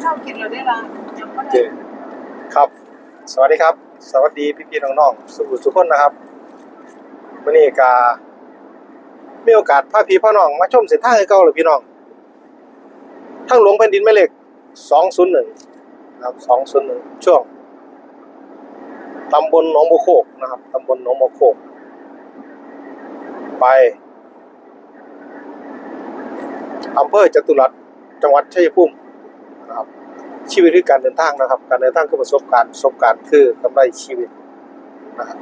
เช่ากินเราได้ละโอเคครับ สวัสดีครับ สวัสดีพี่พี่น้องๆสุขสุขคนนะครับวันนี้กามีโอกาสพาพี่พ่อน้องมาชมเส้นทางให้เก่าเลยพี่น้องทางหลวงแผ่นดินแม่เหล็ก 201 นะครับ 201 ช่วงตำบลหนองบัวโคกนะครับตำบลหนองบัวโคก ไปอำเภอจตุรัสจังหวัดชัยภูมิ นะครับ ชีวิตคือการเดินทางนะครับ การเดินทางคือประสบการณ์ประสบการณ์คือกำไรชีวิตนะครับ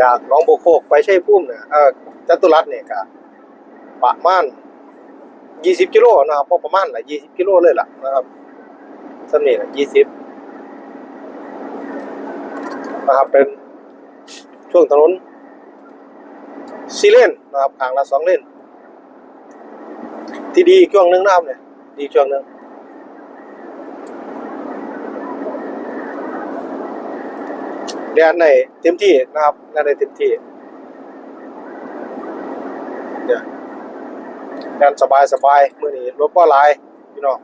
จากน้องโบโคกไปใชัยภูมิเนี่ยเออจตุรัสเนี่ยก็ประมาณยี่สิบกิโลนะครับพอประมาณแหละยี่สิบกิโลเลยล่ะนะครับสำนี่แหละยี่สิบนะครับเป็นช่วงถนนสี่เลนนะครับทางละสองเลน ที่ดีช่วงหนึงนะครับเนี่ยดีช่วงหนึงเรียนในเต็มที่นะครับเรียนในเต็มที่เนี่ยเรียนสบายสบายมื่อนี้รถก็หลายพี่น้อง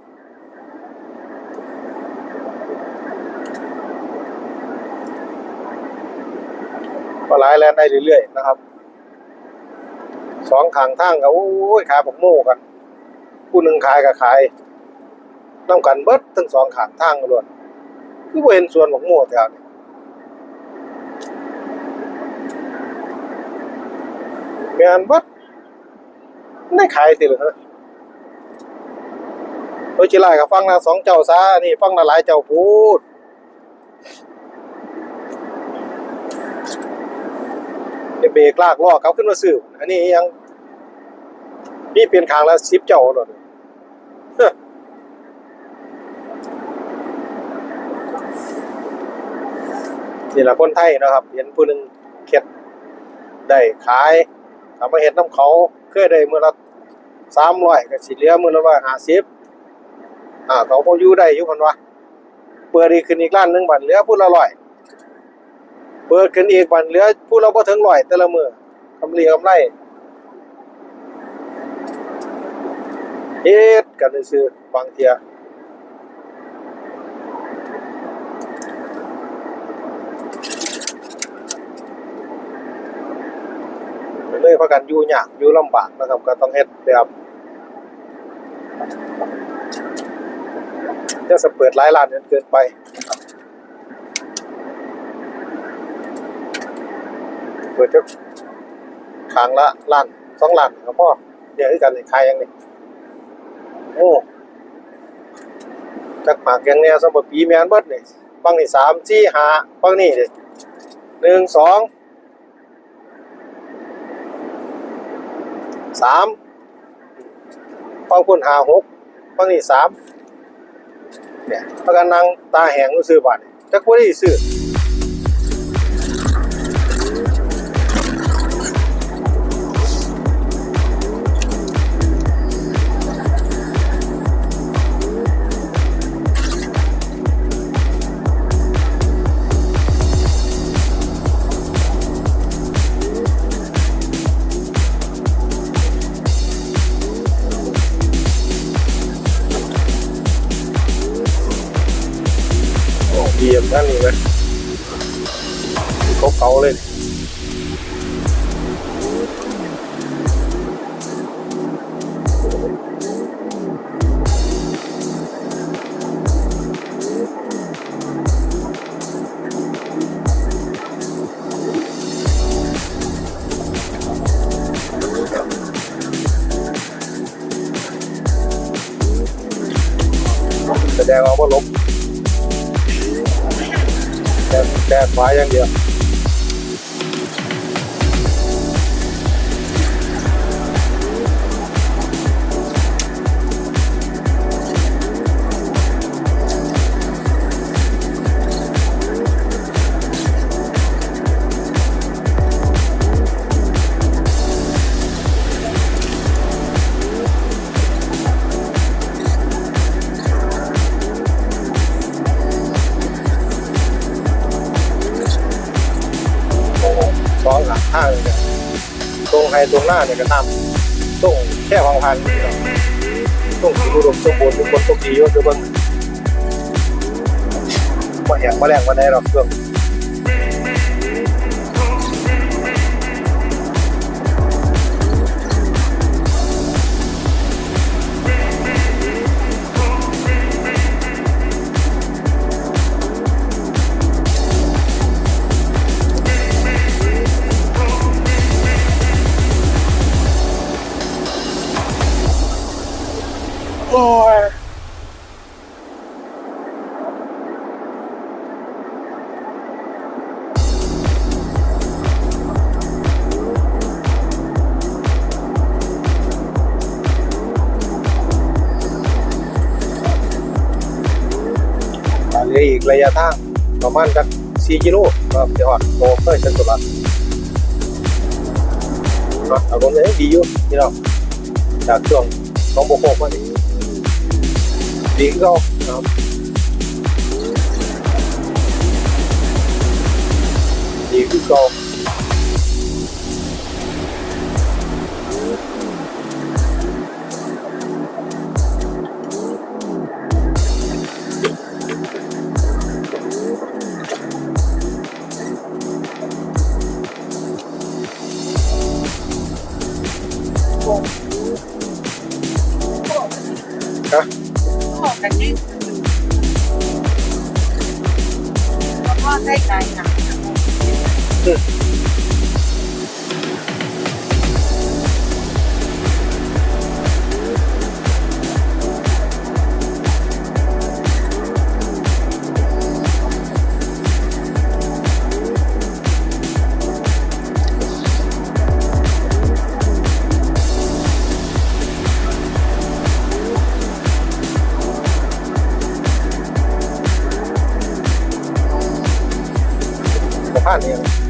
ก็หลายแลนได้เรื่อยๆนะครับสองขางทางก็โอ้ยขายผมโม่กัน ผู้หนึ่งขายก็ขายน้ำกันเบิดทั้งสองขางทางกันล้วนคือเห็นสวนของโม่แถวนี้แม่นเบิดได้ขายติหรอฮะโอ้ยจิไลก็ฟังนะสองเจ้าซะนี่ฟังนะหลายเจ้าพูดเดี๋ยวเบรกลากล้อกลับขึ้นมาซื้ออันนี้ยัง นี่เปลี่ยนคางและสิบเจ้าหน่อยเนี่แหละคนไทยนะครับ เห็นผู้หนึ่งเข็ดได้ขายทำมาเห็ดน้ำเขาเคยได้มือละสามร้อยก็สิเหลือมือละร้อยห้าสิบอ่าเขาพออยู่ได้อยู่คนวะเปิดอีกขึ้นอีกร้านหนึ่งบัตรเหลือผู้ละร้อยเปิดขึ้นอีกวันเหลือผู้เราบ่ถึงร้อยแต่ละมือกำไรกำไร เฮ็ดกันซื่อๆบางเทียเลยพากันอยู่ยากอยู่ลำบากนะครับก็ต้องเฮ็ดแบบจะสะเปิดหลายร้านเกินไปเปิดจะครั้งละล้านสองล้านครับพ่อเดี๋ยวคือกันขายยังนี่ โอ้จักหมากยังแนวสมบปีแมนเบิดนี่ฟังนี่สามสี่หาฟังนี่เดิหนึ่งสองสามฟังคุณหาหกฟังนี่สามเนี่ยประกันนั่งตาแหงรู้ซื้อบัตรจักว่าได้ซื้อ โอ้เยี่ยมนั่นนี่ไหมเขาเก่าเลยแสดงว่าลบ แค่แค่ฟ้าอย่างเดียว สองหางเนี่ยตรงไฮตรงหน้าเนี่ยก็นำตรงแค่วังพันตรงสีอุดมสมบูรณ์ทุกคนตรงดีอยู่ทุกคนมาแหงมาแรงมาได้หรอกเพื่อง กระยะทางประมาณกัก4กิโลครับจะหอดโตเพื่อจันตุรัสเนาะอารมณ์ยังดีอยู่พี่น้องจากช่วงน้องโบโคกมานี่ดีก็ครับดีขึ้นก็ฮะบอกกันนี่เพราะว่าได้ใจหนัก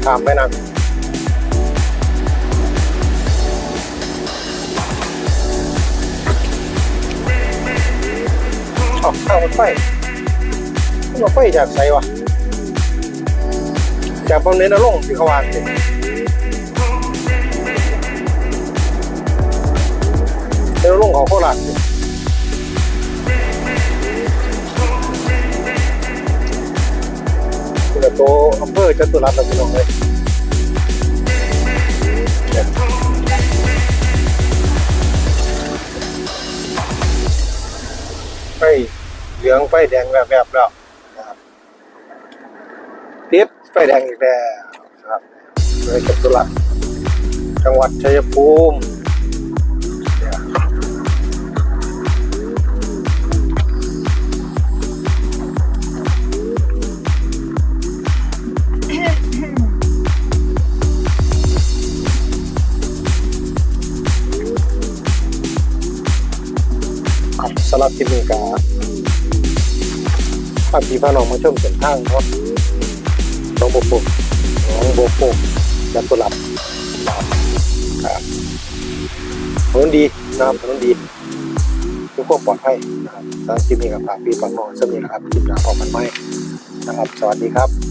ตามไปนั่นออกข้างรถไฟรถไฟจากไสวะ จากบำเน็จนรงที่เขาวางสิเนรงค์ของโคราชสิเปิ อำเภอจตุรัสแล้วพี่น้องเลยไฟเหลืองไฟแดงแบบแบบแล้วนะครับติดไฟแดงอีกแล้วครับเลยจตุรัสจังหวัดชัยภูมิ หรับที่มีกาพาพี่พาน้องมาชมเส้นทางเนาะน้องโบโปกน้องโบโปกจัตุรับครับถนนดีนะครับถนนดีทุกคนปลอดภัยนะครับทางที่มีกับพาพี่พาน้องเสมีนะครับคลิปหน้าพบกันไหมนะครับ สวัสดีครับ